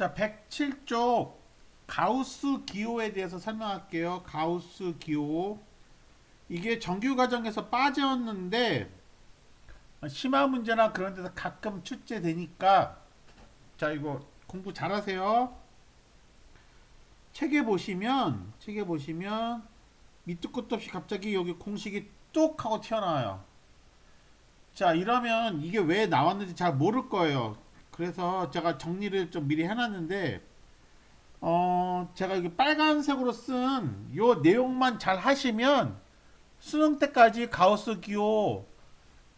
자, 107쪽 가우스 기호에 대해서 설명할게요. 가우스 기호. 이게 정규 과정에서 빠졌는데 심화 문제나 그런 데서 가끔 출제되니까 자, 이거 공부 잘하세요. 책에 보시면 책에 보시면 밑도 끝도 없이 갑자기 여기 공식이 뚝 하고 튀어나와요. 자, 이러면 이게 왜 나왔는지 잘 모를 거예요. 그래서 제가 정리를 좀 미리 해놨는데, 어, 제가 여기 빨간색으로 쓴 요 내용만 잘 하시면 수능 때까지 가우스 기호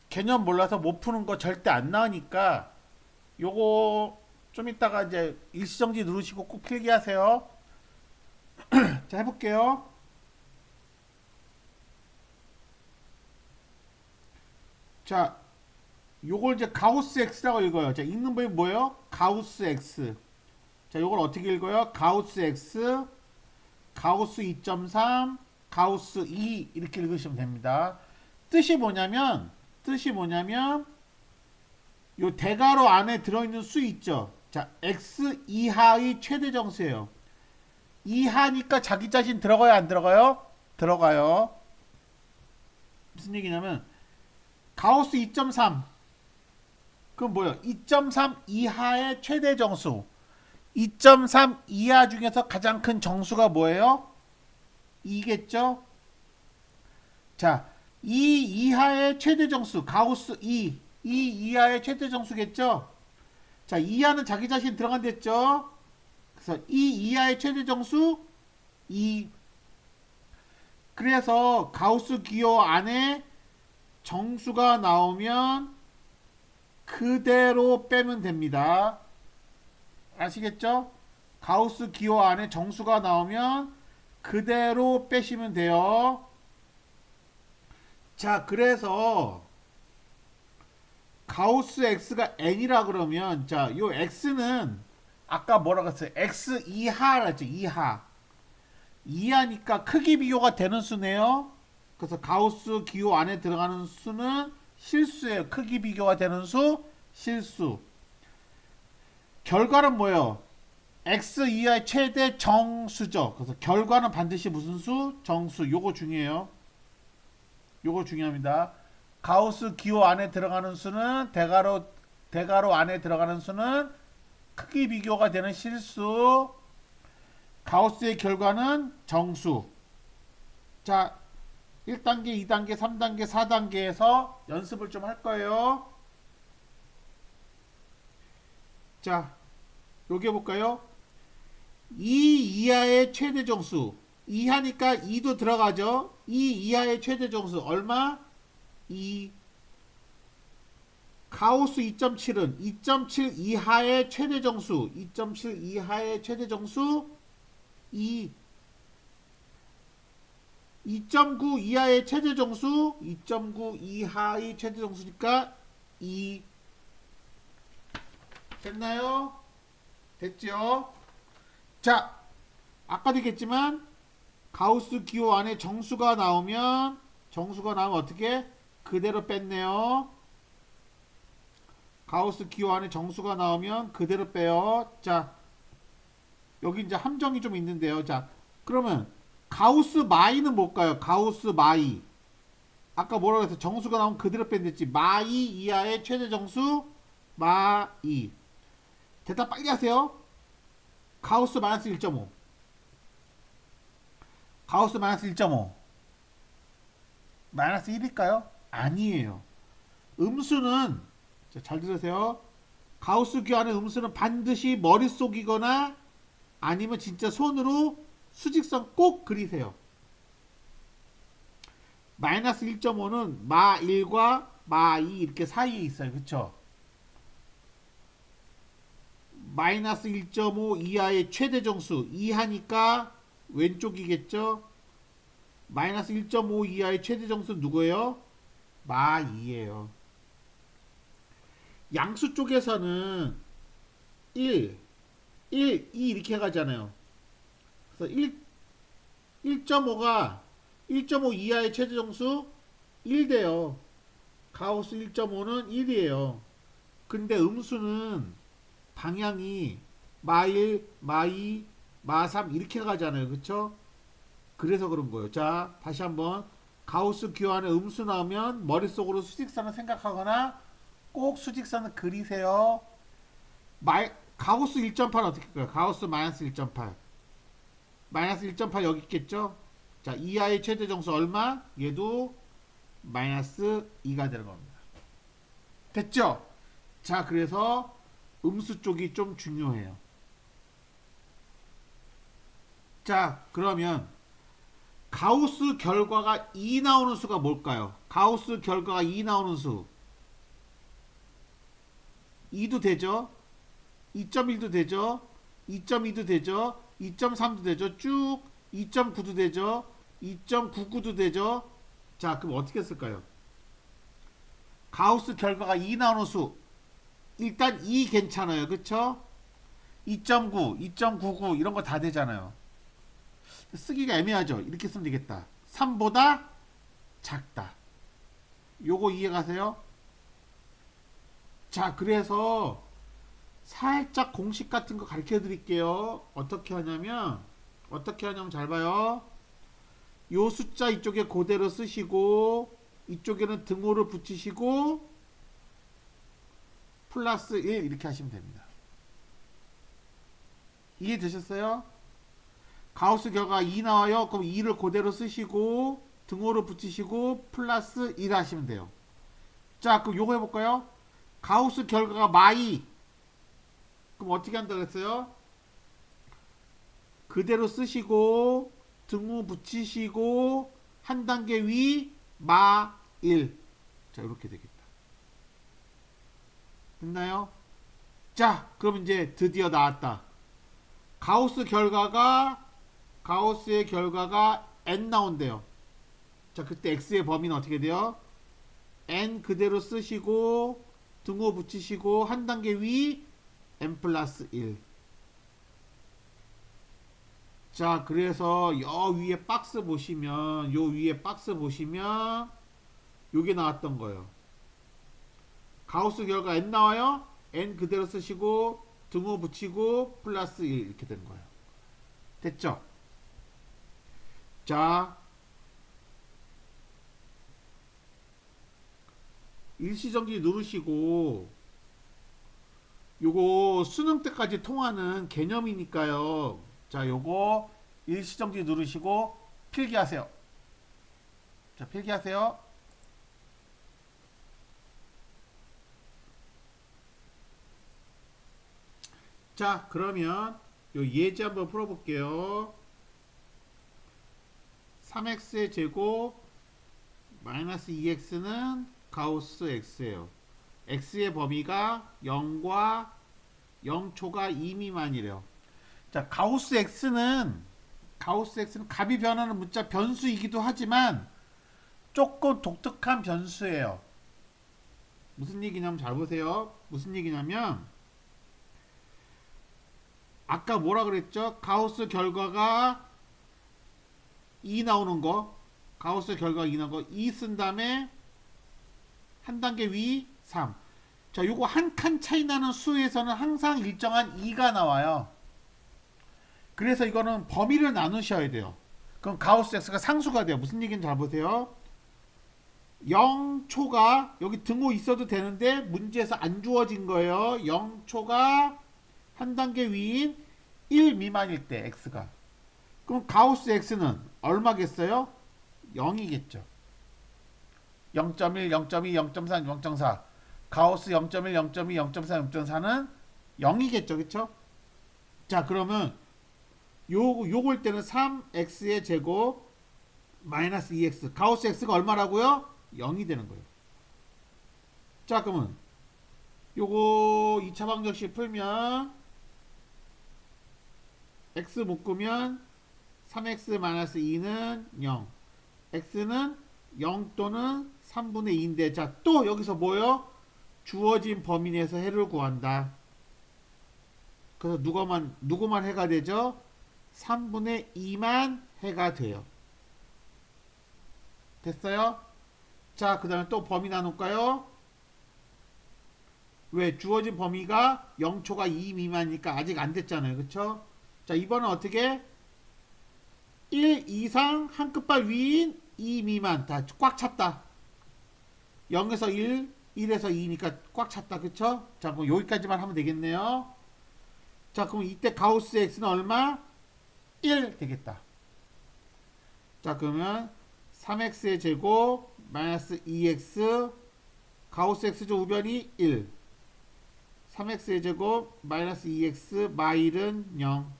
개념 몰라서 못 푸는 거 절대 안 나오니까 요거 좀 이따가 이제 일시정지 누르시고 꼭 필기 하세요. 자, 해볼게요. 자, 요걸 이제 가우스 X라고 읽어요. 자, 읽는 법이 뭐예요? 가우스 X. 자, 요걸 어떻게 읽어요? 가우스 X, 가우스 2.3, 가우스 2 이렇게 읽으시면 됩니다. 뜻이 뭐냐면 뜻이 뭐냐면 요 대괄호 안에 들어있는 수 있죠. 자, X 이하의 최대 정수예요. 이하니까 자기 자신 들어가요, 안 들어가요? 들어가요. 무슨 얘기냐면 가우스 2.3 그럼 뭐예요? 2.3 이하의 최대 정수 2.3 이하 중에서 가장 큰 정수가 뭐예요? 2겠죠? 자, 2 이하의 최대 정수 가우스 2 2 이하의 최대 정수겠죠? 자, 이하는 자기 자신 들어간댔죠? 그래서 2 이하의 최대 정수 2 그래서 가우스 기호 안에 정수가 나오면 그대로 빼면 됩니다. 아시겠죠? 가우스 기호 안에 정수가 나오면 그대로 빼시면 돼요. 자, 그래서 가우스 x가 n이라 그러면 자, 요 x는 아까 뭐라고 했어요? x 이하라죠. 이하. 이하니까 크기 비교가 되는 수네요. 그래서 가우스 기호 안에 들어가는 수는 실수예요. 크기 비교가 되는 수 실수. 결과는 뭐예요? x 이하의 최대 정수죠. 그래서 결과는 반드시 무슨 수? 정수. 요거 중요해요. 요거 중요합니다. 가우스 기호 안에 들어가는 수는 대괄호 대괄호 안에 들어가는 수는 크기 비교가 되는 실수. 가우스의 결과는 정수. 자, 1단계, 2단계, 3단계, 4단계에서 연습을 좀 할 거예요. 자, 여기 해볼까요? 2 이하의 최대 정수. 이하니까 2도 들어가죠? 2 이하의 최대 정수. 얼마? 2. 가우스 2.7은 2.7 이하의 최대 정수. 2.7 이하의 최대 정수. 2. 2.9 이하의 최대 정수 2.9 이하의 최대 정수니까 2 됐나요? 됐죠? 자 아까도 얘기했지만 가우스 기호 안에 정수가 나오면 정수가 나오면 어떻게 그대로 뺐네요 가우스 기호 안에 정수가 나오면 그대로 빼요 자 여기 이제 함정이 좀 있는데요 자 그러면 가우스 마이는 뭘까요? 가우스 마이. 아까 뭐라고 했어? 정수가 나오면 그대로 뺀댔지. 마이 이하의 최대 정수 마이. 대답 빨리 하세요. 가우스 마이너스 1.5. 가우스 마이너스 1.5. 마이너스 1일까요? 아니에요. 음수는 자, 잘 들으세요. 가우스 기안의 음수는 반드시 머릿속이거나 아니면 진짜 손으로 수직선 꼭 그리세요. 마이너스 1.5는 마 1과 마 2 이렇게 사이에 있어요. 그쵸? 마이너스 1.5 이하의 최대 정수 2하니까 왼쪽이겠죠? 마이너스 1.5 이하의 최대 정수 누구예요? 마 2예요. 양수 쪽에서는 1, 1, 2 이렇게 가잖아요. 그래서 1, 1.5가 1.5 이하의 최대 정수 1대요. 가우스 1.5는 1이에요. 근데 음수는 방향이 마1, 마2, 마3 이렇게 가잖아요. 그쵸? 그래서 그런 거예요. 자, 다시 한번 가우스 교환에 음수 나오면 머릿속으로 수직선을 생각하거나 꼭 수직선을 그리세요. 마, 가우스 1.8 어떻게 할까요? 가우스 마이너스 1.8 마이너스 1.8 여기 있겠죠? 자, 이하의 최대 정수 얼마? 얘도 마이너스 2가 되는 겁니다. 됐죠? 자, 그래서 음수 쪽이 좀 중요해요. 자, 그러면 가우스 결과가 2 나오는 수가 뭘까요? 가우스 결과가 2 나오는 수. 2도 되죠? 2.1도 되죠? 2.2도 되죠? 2.3도 되죠? 쭉 2.9도 되죠? 2.99도 되죠? 자, 그럼 어떻게 쓸까요? 가우스 결과가 2 나오는 수. 일단 2 괜찮아요. 그쵸? 2.9, 2.99 이런 거 다 되잖아요. 쓰기가 애매하죠. 이렇게 쓰면 되겠다. 3보다 작다. 요거 이해 가세요? 자, 그래서 살짝 공식 같은 거 가르쳐 드릴게요. 어떻게 하냐면 어떻게 하냐면 잘 봐요. 요 숫자 이쪽에 그대로 쓰시고 이쪽에는 등호를 붙이시고 플러스 1 이렇게 하시면 됩니다. 이해되셨어요? 가우스 결과 2 나와요. 그럼 2를 그대로 쓰시고 등호를 붙이시고 플러스 1 하시면 돼요. 자, 그럼 요거 해볼까요? 가우스 결과가 마이. 그럼 어떻게 한다 그랬어요? 그대로 쓰시고 등호 붙이시고 한 단계 위마 1. 자, 이렇게 되겠다. 됐나요? 자, 그럼 이제 드디어 나왔다. 가우스 결과가 가우스의 결과가 n 나온대요. 자, 그때 x의 범위는 어떻게 돼요? n 그대로 쓰시고 등호 붙이시고 한 단계 위 n 플러스 1. 자, 그래서 여 위에 박스 보시면 요 위에 박스 보시면 요게 나왔던 거예요. 가우스 결과 n 나와요. n 그대로 쓰시고 등호 붙이고 플러스 1 이렇게 되는 거예요. 됐죠? 자, 일시정지 누르시고 요거 수능 때까지 통하는 개념이니까요. 자, 요거 일시정지 누르시고 필기하세요. 자, 필기하세요. 자, 그러면 요 예제 한번 풀어볼게요. 3x의 제곱 마이너스 2x는 가우스 x예요. X의 범위가 0과 0초가 2 미만이래요. 자, 가우스 x는 가우스 x는 값이 변하는 문자 변수이기도 하지만 조금 독특한 변수예요. 무슨 얘기냐면 잘 보세요. 무슨 얘기냐면 아까 뭐라 그랬죠? 가우스 결과가 2 나오는 거 가우스 결과가 2 나오는 거2 쓴 다음에 한 단계 위 3. 자, 요거 한 칸 차이 나는 수에서는 항상 일정한 2가 나와요. 그래서 이거는 범위를 나누셔야 돼요. 그럼 가우스 x가 상수가 돼요. 무슨 얘기인지 잘 보세요. 0초가 여기 등호 있어도 되는데 문제에서 안 주어진 거예요. 0초가 한 단계 위인 1 미만일 때 x가. 그럼 가우스 x는 얼마겠어요? 0이겠죠. 0.1, 0.2, 0.3, 0.4. 가우스 0.1, 0.2, 0.3, 0.4는 0이겠죠. 그쵸? 자, 그러면 요, 요걸 때는 3x의 제곱 마이너스 2x. 가우스 x가 얼마라고요? 0이 되는 거예요. 자, 그러면 요거 2차 방정식 풀면 x 묶으면 3x 마이너스 2는 0. x는 0 또는 3분의 2인데 자 또 여기서 뭐요? 주어진 범위 내에서 해를 구한다. 그래서 누구만 누구만 해가 되죠? 3분의 2만 해가 돼요. 됐어요? 자, 그 다음에 또 범위 나눌까요? 왜 주어진 범위가 0초가 2 미만이니까 아직 안 됐잖아요. 그쵸? 자, 이번은 어떻게? 1 이상 한 끝발 위인 2 미만 다 꽉 찼다. 0에서 1, 1에서 2니까 꽉 찼다. 그쵸? 자, 그럼 여기까지만 하면 되겠네요. 자, 그럼 이때 가우스 x는 얼마? 1 되겠다. 자, 그러면 3x의 제곱 마이너스 2x 가우스 x죠 우변이 1 3x의 제곱 마이너스 2x 마일은 0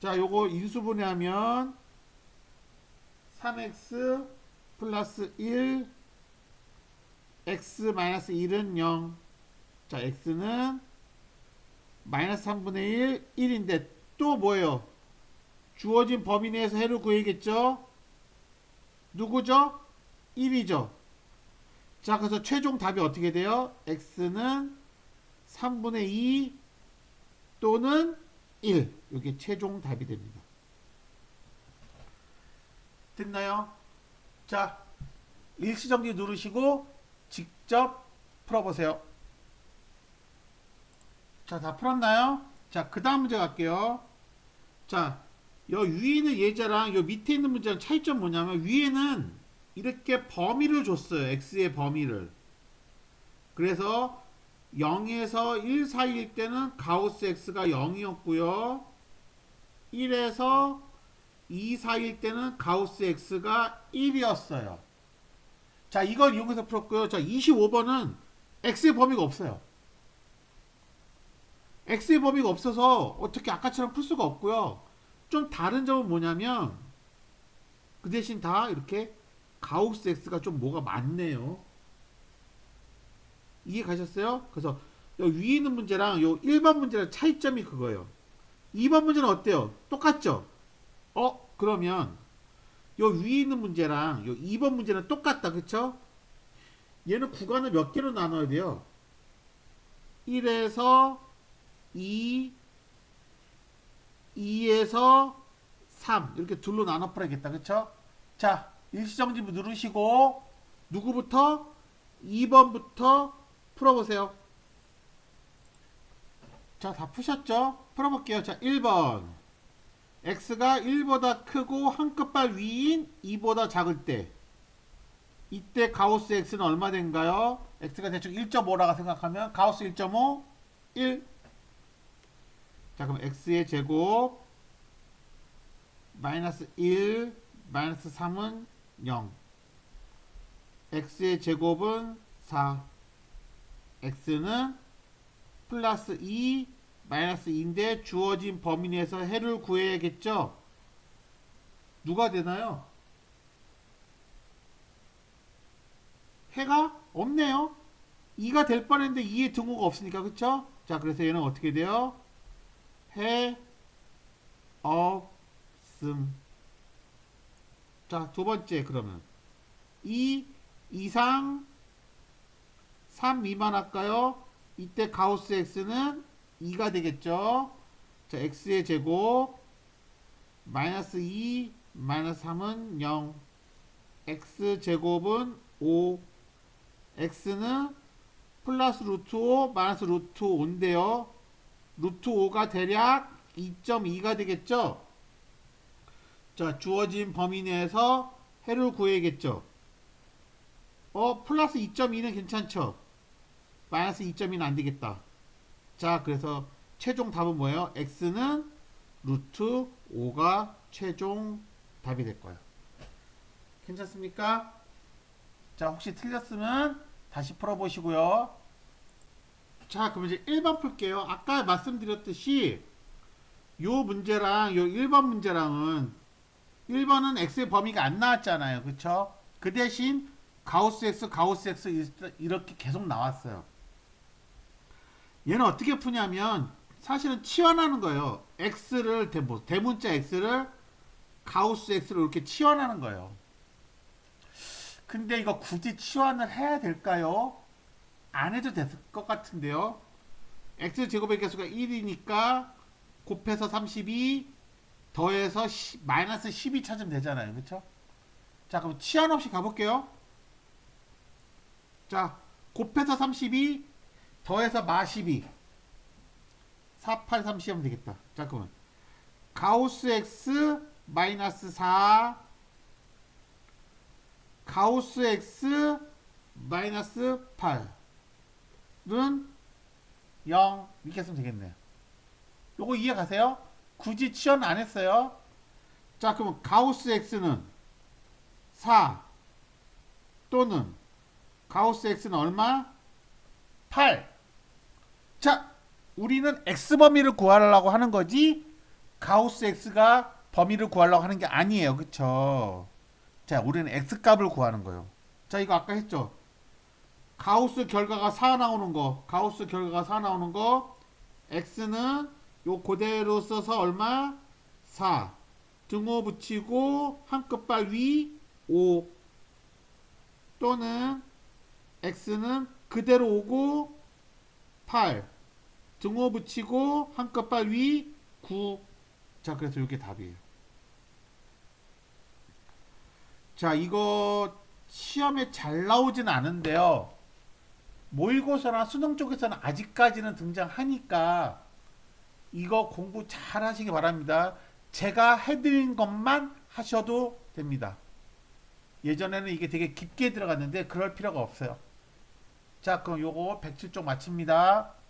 자, 요거 인수분해하면 3x 플러스 1 x 마이너스 1은 0 자, x는 마이너스 3분의 1 1인데 또 뭐예요? 주어진 범위 내에서 해를 구해야겠죠? 누구죠? 1이죠. 자, 그래서 최종 답이 어떻게 돼요? x는 3분의 2 또는 1. 이게 최종 답이 됩니다. 됐나요? 자, 일시정지 누르시고 직접 풀어보세요. 자, 다 풀었나요? 자, 그 다음 문제 갈게요. 자, 여 위에 있는 예제랑 요 밑에 있는 문제랑 차이점 뭐냐면 위에는 이렇게 범위를 줬어요. x의 범위를. 그래서 0에서 1 사이일 때는 가우스 x가 0이었고요. 1에서 2 사이일 때는 가우스 x가 1이었어요. 자, 이걸 이용해서 풀었고요. 자, 25번은 x의 범위가 없어요. x의 범위가 없어서 어떻게 아까처럼 풀 수가 없고요. 좀 다른 점은 뭐냐면 그 대신 다 이렇게 가우스 x가 좀 뭐가 많네요. 이해 가셨어요? 그래서 요 위에 있는 문제랑 요 1번 문제랑 차이점이 그거예요. 2번 문제는 어때요? 똑같죠? 어? 그러면 요 위에 있는 문제랑 요 2번 문제는 똑같다. 그쵸? 얘는 구간을 몇 개로 나눠야 돼요? 1에서 2, 2에서 3 이렇게 둘로 나눠 풀어야겠다. 그쵸? 자, 일시정지부 누르시고 누구부터? 2번부터 풀어보세요. 자, 다 푸셨죠? 풀어볼게요. 자, 1번. X가 1보다 크고 한 끝발 위인 2보다 작을 때 이때 가우스 x는 얼마 된가요? x가 대충 1.5라고 생각하면 가우스 1.5 1 자, 그럼 x의 제곱 마이너스 1 마이너스 3은 0 x의 제곱은 4 x는 플러스 2 마이너스 2인데 주어진 범위 내에서 해를 구해야겠죠? 누가 되나요? 해가 없네요. 2가 될 뻔했는데 2의 등호가 없으니까 그쵸? 자 그래서 얘는 어떻게 돼요? 해 없음 자 두 번째 그러면 2 이상 3 미만 할까요? 이때 가우스 x는 2가 되겠죠. 자, x의 제곱 마이너스 2 마이너스 3은 0 x 제곱은 5 x는 플러스 루트 5 마이너스 루트 5인데요. 루트 5가 대략 2.2가 되겠죠. 자, 주어진 범위 내에서 해를 구해야겠죠. 어, 플러스 2.2는 괜찮죠? 마이너스 2.2는 안 되겠다. 자, 그래서 최종 답은 뭐예요? x는 루트 5가 최종 답이 될 거예요. 괜찮습니까? 자, 혹시 틀렸으면 다시 풀어보시고요. 자, 그럼 이제 1번 풀게요. 아까 말씀드렸듯이 요 문제랑 요 1번 문제랑은 1번은 x의 범위가 안 나왔잖아요. 그쵸? 그 대신 가우스 x, 가우스 x 이렇게 계속 나왔어요. 얘는 어떻게 푸냐면 사실은 치환하는 거예요. x를 대문, 대문자 x를 가우스 x로 이렇게 치환하는 거예요. 근데 이거 굳이 치환을 해야 될까요? 안 해도 됐을 것 같은데요. x 제곱의 개수가 1이니까 곱해서 32 더해서 10, 마이너스 12 찾으면 되잖아요. 그렇죠? 자, 그럼 치환 없이 가볼게요. 자, 곱해서 32 더해서 마 12 48 30 하면 되겠다. 자 그러면 가우스 x 마이너스 4 가우스 x 마이너스 8은 0 이렇게 쓰면 되겠네요. 요거 이해 가세요? 굳이 치환 안 했어요. 자 그러면 가우스 x는 4 또는 가우스 x는 얼마? 8. 자, 우리는 x 범위를 구하려고 하는 거지 가우스 x가 범위를 구하려고 하는 게 아니에요. 그쵸? 자, 우리는 x 값을 구하는 거예요. 자, 이거 아까 했죠? 가우스 결과가 4 나오는 거, 가우스 결과가 4 나오는 거, x는 요 그대로 써서 얼마? 4. 등호 붙이고 한 끝발 위 5. 또는 x는 그대로 오고 8 등호 붙이고 한 끝발 위 9. 자, 그래서 이게 답이에요. 자, 이거 시험에 잘 나오진 않은데요. 모의고사나 수능 쪽에서는 아직까지는 등장하니까 이거 공부 잘 하시기 바랍니다. 제가 해드린 것만 하셔도 됩니다. 예전에는 이게 되게 깊게 들어갔는데 그럴 필요가 없어요. 자, 그럼 요거 107쪽 마칩니다.